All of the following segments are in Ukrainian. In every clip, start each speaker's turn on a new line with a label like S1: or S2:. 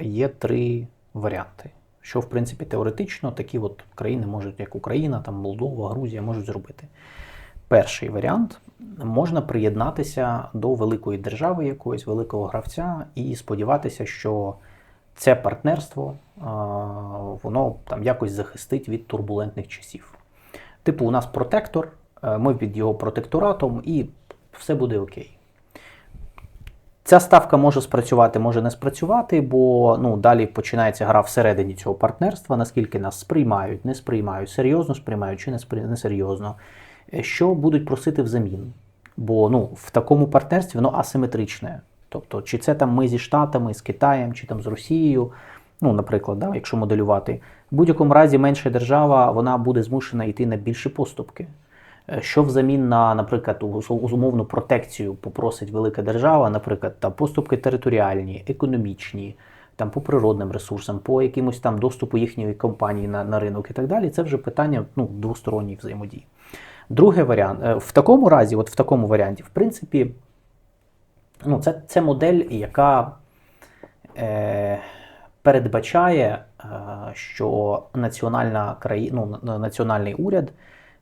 S1: є три варіанти. Що, в принципі, теоретично такі от країни можуть, як Україна, там Молдова, Грузія, можуть зробити. Перший варіант можна приєднатися до великої держави якоїсь великого гравця і сподіватися, що це партнерство воно там якось захистить від турбулентних часів. Типу, у нас протектор, е, ми під його протекторатом, і все буде окей. Ця ставка може спрацювати, може не спрацювати, бо ну, далі починається гра всередині цього партнерства, наскільки нас сприймають, не сприймають, серйозно сприймають чи не, спри... не серйозно. Е, Що будуть просити взамін? Бо ну, в такому партнерстві воно асиметричне. Тобто, чи це там ми зі Штатами, з Китаєм, чи там з Росією, ну, наприклад, да, якщо моделювати, в будь-якому разі менша держава вона буде змушена йти на більші поступки. Е, Що взамін на, наприклад, умовну протекцію попросить велика держава, наприклад, там поступки територіальні, економічні, там по природним ресурсам, по якимось там доступу їхньої компанії на, на ринок і так далі, це вже питання ну, двосторонньої взаємодії. Другий варіант, е, в такому разі, от в такому варіанті, в принципі, ну, це, це модель, яка е, передбачає, е, що національна країна, ну, національний уряд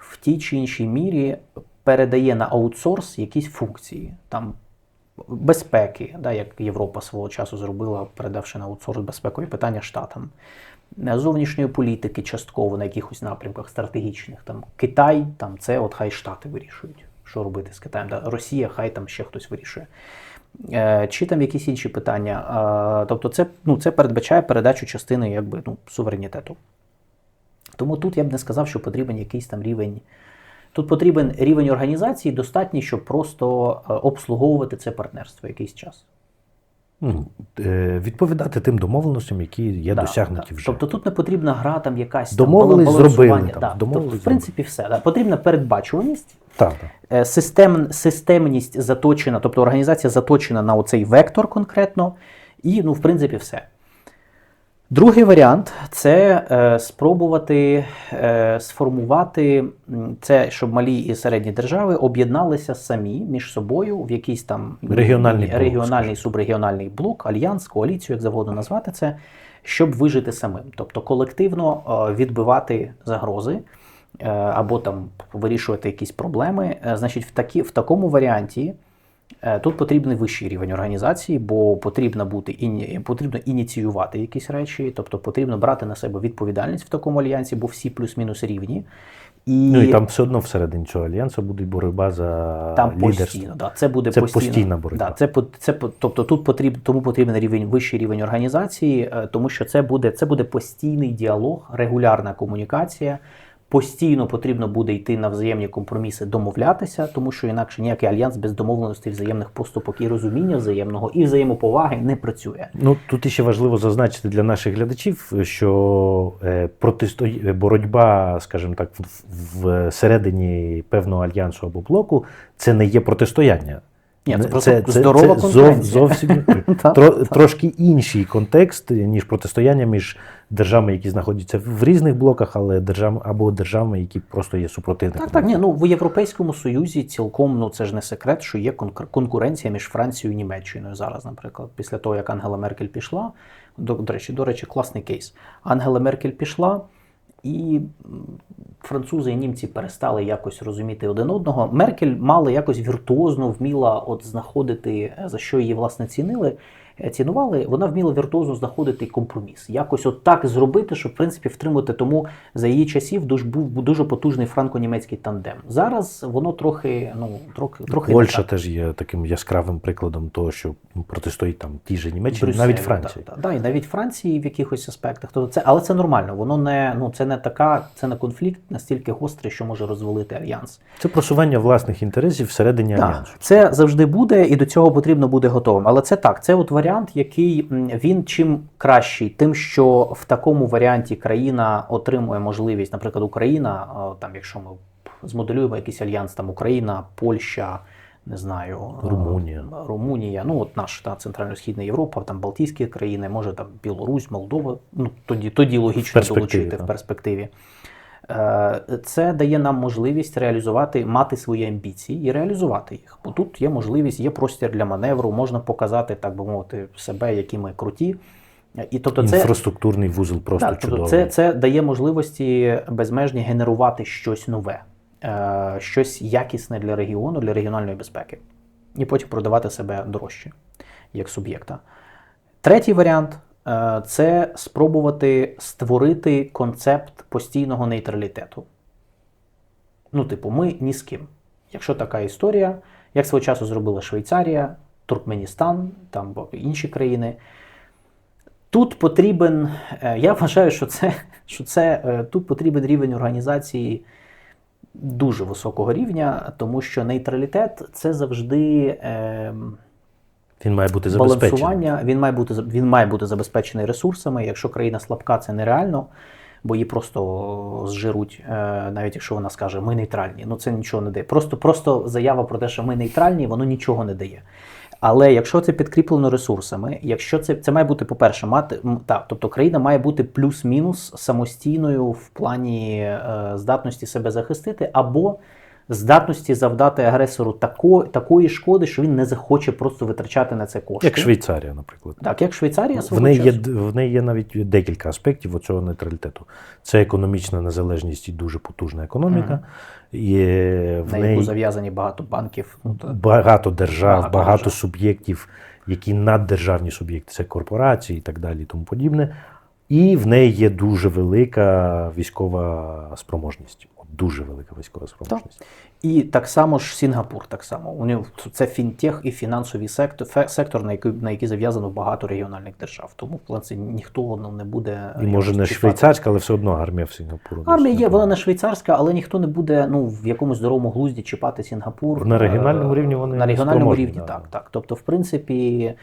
S1: в тій чи іншій мірі передає на аутсорс якісь функції. Там безпеки, да, як Європа свого часу зробила, передавши на аутсорс безпекові питання штатам, Е, зовнішньої політики частково на якихось напрямках стратегічних. Там Китай, там це от хай Штати вирішують, що робити з Китаєм. Да. Росія, хай там ще хтось вирішує. Е, Чи там якісь інші питання. Е, Тобто, це, ну, це передбачає передачу частини якби, ну, суверенітету. Тому тут я б не сказав, що потрібен якийсь там рівень. Тут потрібен рівень організації достатній, щоб просто е, обслуговувати це партнерство якийсь час.
S2: Ну, е, відповідати тим домовленостям, які є
S1: Да,
S2: досягнуті
S1: да.
S2: вже.
S1: Тобто тут не потрібна гра там якась
S2: Домовились,
S1: там,
S2: зробили там,
S1: Да.
S2: домовились,
S1: тобто, в принципі, все. Да. Потрібна передбачуваність,
S2: Так, так.
S1: е, систем, системність заточена, тобто організація заточена на оцей вектор конкретно, і, ну, в принципі, все. Другий варіант це е, спробувати е, сформувати це, щоб малі і середні держави об'єдналися самі між собою в якийсь там
S2: Регіональний блок,
S1: регіональний субрегіональний блок, альянс, коаліцію, як завгодно назвати це, щоб вижити самим, тобто колективно е, відбивати загрози е, або там вирішувати якісь проблеми. Е, Значить, в, такі, в такому варіанті тут потрібний вищий рівень організації, бо потрібно бути потрібно ініціювати якісь речі, тобто потрібно брати на себе відповідальність в такому альянсі, бо всі плюс-мінус рівні. І,
S2: Ну і там все одно всередині цього альянсу буде боротьба за
S1: там
S2: лідерство.
S1: постійно, да, це буде
S2: Це
S1: постійно,
S2: постійна боротьба.
S1: Да, це, це, тобто тут потрібен, тому потрібен рівень, вищий рівень організації, е, тому що це буде, це буде постійний діалог, регулярна комунікація. Постійно потрібно буде йти на взаємні компроміси, домовлятися, тому що інакше ніякий альянс без домовленостей, взаємних поступок і розуміння взаємного і взаємоповаги не працює.
S2: Ну тут іще важливо зазначити для наших глядачів, що е, протисто... боротьба, скажімо так, в, в середині певного альянсу або блоку це не є протистояння.
S1: Ні, це просто здорова
S2: зов, зовсім тро, трошки інший контекст, ніж протистояння між державами, які знаходяться в різних блоках, але держав або державами, які просто є супротивниками.
S1: Так, так, ні, ну в Європейському Союзі цілком ну це ж не секрет, що є конкур- конкуренція між Францією і Німеччиною зараз, наприклад, після того, як Ангела Меркель пішла. До, до речі, до речі, класний кейс. Ангела Меркель пішла, і французи і німці перестали якось розуміти один одного. Меркель мала якось віртуозно вміла от знаходити, за що її власне цінили. Е, Цінували, вона вміла віртуозно знаходити компроміс. Якось от так зробити, щоб в принципі втримати. Тому за її часів дуже був дуже потужний франко-німецький тандем. Зараз воно трохи, ну трохи трохи
S2: Польща
S1: так.
S2: теж є таким яскравим прикладом того, що протистоїть там тій же Німеччині,
S1: Брюсселю,
S2: навіть Франції.
S1: Да, да, да, і навіть Франції в якихось аспектах. Тобто це, але це нормально. Воно не ну це не така, це не конфлікт настільки гострий, що може розвалити альянс.
S2: Це просування власних інтересів всередині
S1: Так,
S2: альянсу.
S1: це завжди буде, і до цього потрібно бути готовим. Але це так, це от варіант, який він чим кращий, тим, що в такому варіанті країна отримує можливість, наприклад, Україна, е, там, якщо ми змоделюємо якийсь альянс, там Україна, Польща. Не знаю, е,
S2: Румунія.
S1: Румунія, ну от наш та центрально-східна Європа, там Балтійські країни, може там Білорусь, Молдова. Ну тоді, тоді логічно долучити
S2: так.
S1: в перспективі. Е, Це дає нам можливість реалізувати, мати свої амбіції і реалізувати їх. Бо тут є можливість, є простір для маневру, можна показати, так би мовити, себе, які ми круті. І тобто це
S2: Інфраструктурний вузол просто
S1: так, тобто
S2: чудовий.
S1: це, це дає можливості безмежні генерувати щось нове, е, щось якісне для регіону, для регіональної безпеки, і потім продавати себе дорожче як суб'єкта. Третій варіант це спробувати створити концепт постійного нейтралітету. Ну, типу, ми ні з ким. Якщо така історія, як свого часу зробила Швейцарія, Туркменістан, там інші країни. Тут потрібен, е, я вважаю, що це, що це е, тут потрібен рівень організації дуже високого рівня, тому що нейтралітет це завжди ем,
S2: Він має бути забезпечений.
S1: балансування. Він має бути він має бути забезпечений ресурсами. Якщо країна слабка, це нереально, бо її просто зжируть, е, навіть якщо вона скаже, ми нейтральні. Ну це нічого не дає. Просто, просто заява про те, що ми нейтральні, воно нічого не дає. Але якщо це підкріплено ресурсами, якщо це це має бути, по-перше, мати м, так, тобто країна має бути плюс-мінус самостійною в плані е, здатності себе захистити, або здатності завдати агресору тако, такої шкоди, що він не захоче просто витрачати на це кошти.
S2: Як Швейцарія, наприклад.
S1: Так, як Швейцарія
S2: В неї, є, в неї є навіть декілька аспектів цього нейтралітету. Це економічна незалежність і дуже потужна економіка. І в
S1: на яку
S2: неї
S1: зав'язані багато банків. Ну,
S2: багато держав,
S1: Багато
S2: багато, суб'єктів, які наддержавні суб'єкти, це корпорації і так далі, і тому подібне. І в неї є дуже велика військова спроможність. Дуже велика військова спроможність.
S1: І так само ж Сінгапур, так само. У нього це фінтех і фінансовий сектор, сектор, на який, на який зав'язано багато регіональних держав. Тому в плані ніхто ну, не буде.
S2: І може не швейцарська, але все одно армія в Сінгапуру.
S1: Армія є, вона не швейцарська, але ніхто не буде ну, в якомусь здоровому глузді чіпати Сінгапур.
S2: На регіональному
S1: Е,
S2: рівні вони
S1: на регіональному рівні, так, так. Тобто, в принципі,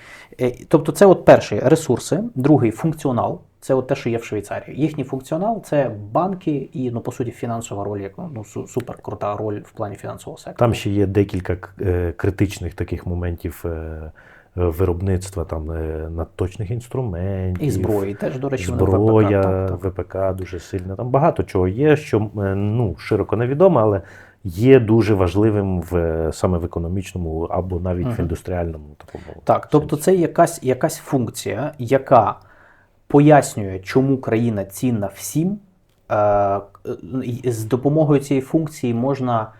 S1: е, тобто, це от перший ресурси, другий функціонал. Це от те, що є в Швейцарії. Їхній функціонал це банки і, ну, по суті, фінансова роль, як ну, су- супер крута роль в плані фінансового сектору.
S2: Там ще є декілька е, критичних таких моментів е, виробництва там е, надточних інструментів.
S1: І зброї теж, до речі,
S2: зброя,
S1: ВПК, так.
S2: ВПК дуже сильно. Там багато чого є, що е, ну, широко невідомо, але є дуже важливим в, е, саме в економічному або навіть в індустріальному такому.
S1: Так, тобто це якась, якась функція, яка пояснює, чому країна цінна всім. Е, З допомогою цієї функції можна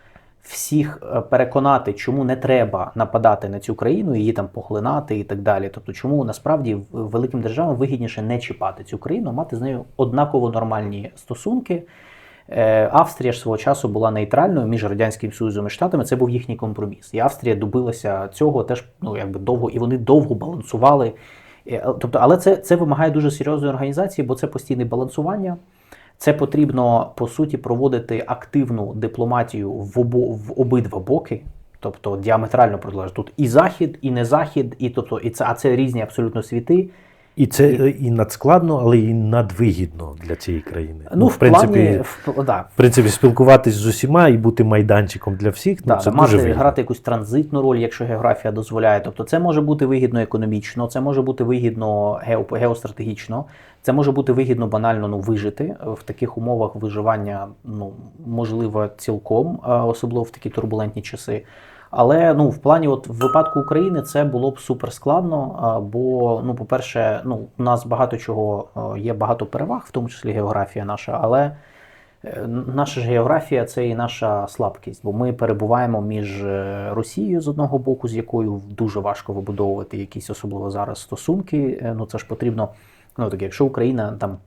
S1: всіх е, переконати, чому не треба нападати на цю країну, її там поглинати і так далі. Тобто, чому насправді великим державам вигідніше не чіпати цю країну, мати з нею однаково нормальні стосунки. Е, Австрія ж свого часу була нейтральною між Радянським Союзом і Штатами. Це був їхній компроміс. І Австрія добилася цього теж ну, якби довго, і вони довго балансували. Е, Тобто, але це, це вимагає дуже серйозної організації, бо це постійне балансування. Це потрібно по суті проводити активну дипломатію в, обо, в обидва боки, тобто діаметрально протилежно. Тут і захід, і не захід, і тобто, і це, а це різні абсолютно світи.
S2: І це е, і надскладно, але і надвигідно для цієї країни.
S1: Ну, в, плані в, да,
S2: в принципі, спілкуватись з усіма і бути майданчиком для всіх, ну, це
S1: мати,
S2: дуже
S1: грати якусь транзитну роль, якщо географія дозволяє. Тобто це може бути вигідно економічно, це може бути вигідно гео, геостратегічно, це може бути вигідно банально ну, вижити. В таких умовах виживання ну, можливо цілком, особливо в такі турбулентні часи. Але ну, в плані, от в випадку України це було б супер складно, бо, ну, по-перше, ну, у нас багато чого е, є багато переваг, в тому числі географія наша, але Е, Наша ж географія це і наша слабкість, бо ми перебуваємо між е, Росією з одного боку, з якою дуже важко вибудовувати якісь особливо зараз стосунки. Ну це ж потрібно. Ну так, якщо Україна там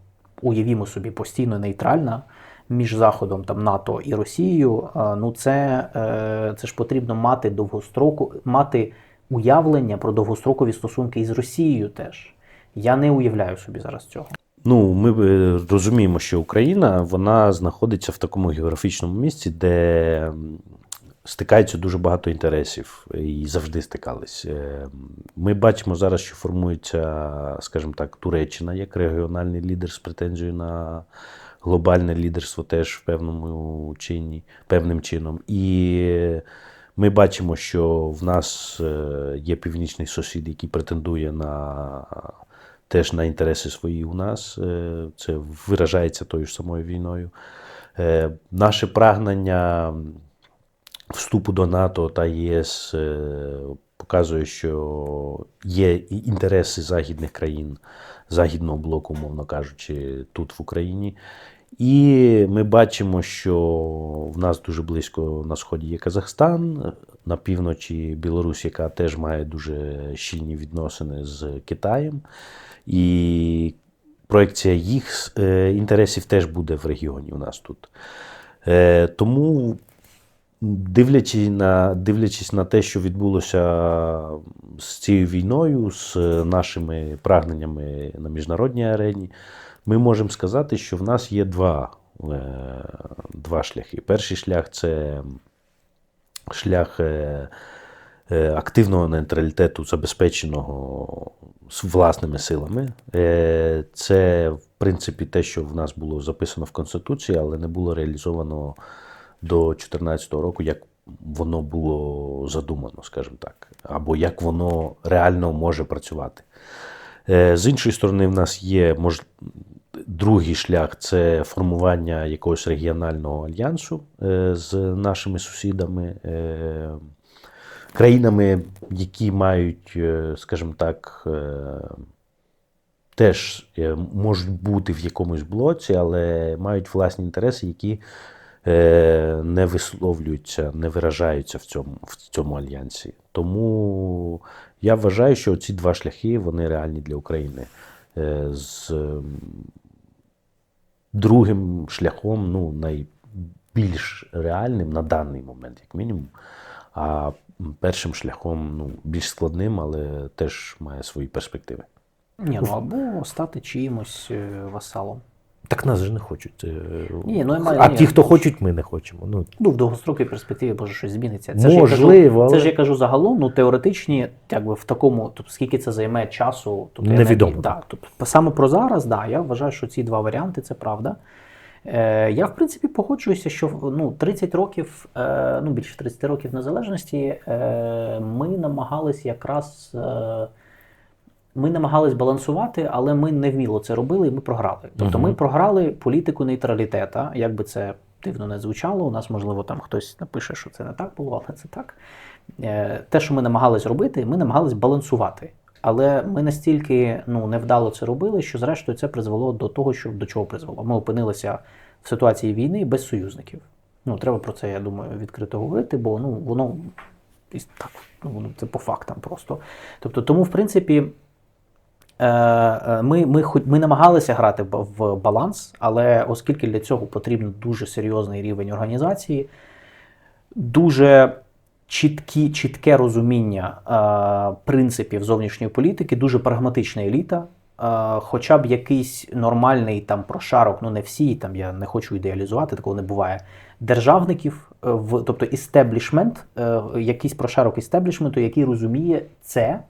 S1: уявімо собі постійно нейтральна між Заходом, там НАТО і Росією, е, ну це, е, це ж потрібно мати довгостроку, мати уявлення про довгострокові стосунки із Росією теж. Я не уявляю собі зараз цього.
S3: Ну, ми е, розуміємо, що Україна вона знаходиться в такому географічному місці, де стикається дуже багато інтересів і завжди стикались. Ми бачимо зараз, що формується, скажімо так, Туреччина як регіональний лідер з претензією на глобальне лідерство теж в певному чині, певним чином. І ми бачимо, що в нас е, є північний сусід, який претендує на теж на інтереси свої у нас. Е, Це виражається тою ж самою війною. Е, Наше прагнення вступу до НАТО та ЄС показує, що є інтереси західних країн, західного блоку, умовно кажучи, тут в Україні. І ми бачимо, що в нас дуже близько на сході є Казахстан, на півночі Білорусь, яка теж має дуже щільні відносини з Китаєм. І проекція їх е, інтересів теж буде в регіоні у нас тут. Е, тому, дивлячись на, дивлячись на те, що відбулося з цією війною, з нашими прагненнями на міжнародній арені, ми можемо сказати, що в нас є два, е, два шляхи. Перший шлях це шлях е, е, активного нейтралітету, забезпеченого власними силами. Це, в принципі, те, що в нас було записано в Конституції, але не було реалізовано до 2014 року, як воно було задумано, скажімо так, або як воно реально може працювати. Е, З іншої сторони, в нас є мож... другий шлях це формування якогось регіонального альянсу е, з нашими сусідами, е, країнами, які мають, скажімо так, теж можуть бути в якомусь блоці, але мають власні інтереси, які не висловлюються, не виражаються в цьому, в цьому альянсі. Тому я вважаю, що ці два шляхи вони реальні для України. Е, З другим шляхом, ну, найбільш реальним на даний момент, як мінімум. А першим шляхом ну, більш складним, але теж має свої перспективи.
S1: Ні, ну або стати чиїмось е, васалом.
S2: Так нас же не хочуть. е,
S1: Ні, ну, маю-
S2: а
S1: ні.
S2: ті, хто хочуть, ми не хочемо. Ну,
S1: Ну, в довгостроковій перспективі може щось зміниться. Це ж я кажу,
S2: можливо, але
S1: Це ж я кажу загалом, ну теоретичні, якби в такому, тобто скільки це займе часу, тобто
S2: Невідомо.
S1: навіть- да, тобто, саме про зараз, да, я вважаю, що ці два варіанти це правда. Е, я, в принципі, погоджуюся, що ну, 30 років, е, ну більше 30 років незалежності, е, ми намагались якраз. Е, ми намагались балансувати, але ми не вміло це робили, і ми програли. Тобто ми програли політику нейтралітета, як би це дивно не звучало. У нас, можливо, там хтось напише, що це не так було, але це так. Е, Те, що ми намагались робити, ми намагались балансувати. Але ми настільки ну, невдало це робили, що зрештою це призвело до того, що до чого призвело. Ми опинилися в ситуації війни без союзників. Ну, треба про це, я думаю, відкрито говорити, бо ну, воно так, ну, воно це по фактам просто. Тобто, тому, в принципі, Ми, ми, ми намагалися грати в баланс, але оскільки для цього потрібен дуже серйозний рівень організації, дуже чіткі, чітке розуміння е, принципів зовнішньої політики, дуже прагматична еліта. Е, хоча б якийсь нормальний там прошарок, ну не всі, там я не хочу ідеалізувати, такого не буває. Державників, е, в, тобто істеблішмент, е, якийсь прошарок істеблішменту, який розуміє це,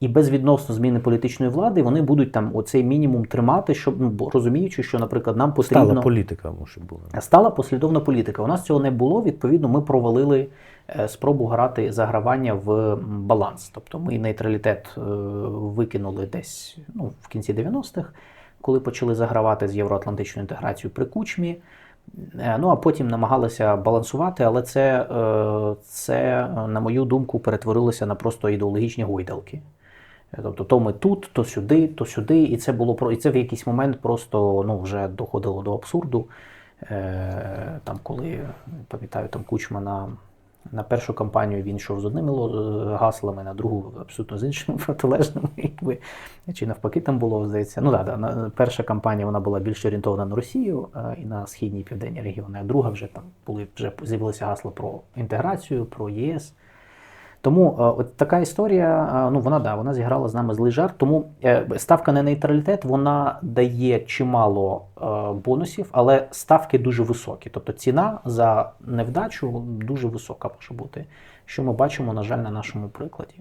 S1: і безвідносно зміни політичної влади вони будуть там оцей мінімум тримати, щоб ну, розуміючи, що, наприклад, нам потрібно
S2: стала політика, може бути.
S1: стала послідовна політика. У нас цього не було. Відповідно, ми провалили е, спробу грати загравання в баланс. Тобто ми нейтралітет е, викинули десь ну, в кінці 90-х, коли почали загравати з євроатлантичною інтеграцією при кучмі. Е, Ну а потім намагалися балансувати, але це, це, на мою думку, перетворилося на просто ідеологічні гойдалки. Е, Тобто, то ми тут, то сюди, то сюди, і це було про і це в якийсь момент просто ну вже доходило до абсурду. Е, там, коли пам'ятаю, там Кучма на, на першу кампанію він йшов з одними гаслами, на другу абсолютно з іншими протилежними. Якби. Чи навпаки там було, здається. Ну да, да, перша кампанія вона була більш орієнтована на Росію е, і на східні і південні регіони, а друга вже там були вже з'явилися гасла про інтеграцію, про ЄС. Тому е, от така історія, е, ну вона да, вона зіграла з нами злий жарт. Тому е, ставка на нейтралітет вона дає чимало бонусів, але ставки дуже високі. Тобто ціна за невдачу дуже висока може бути, що ми бачимо, на жаль, на нашому прикладі.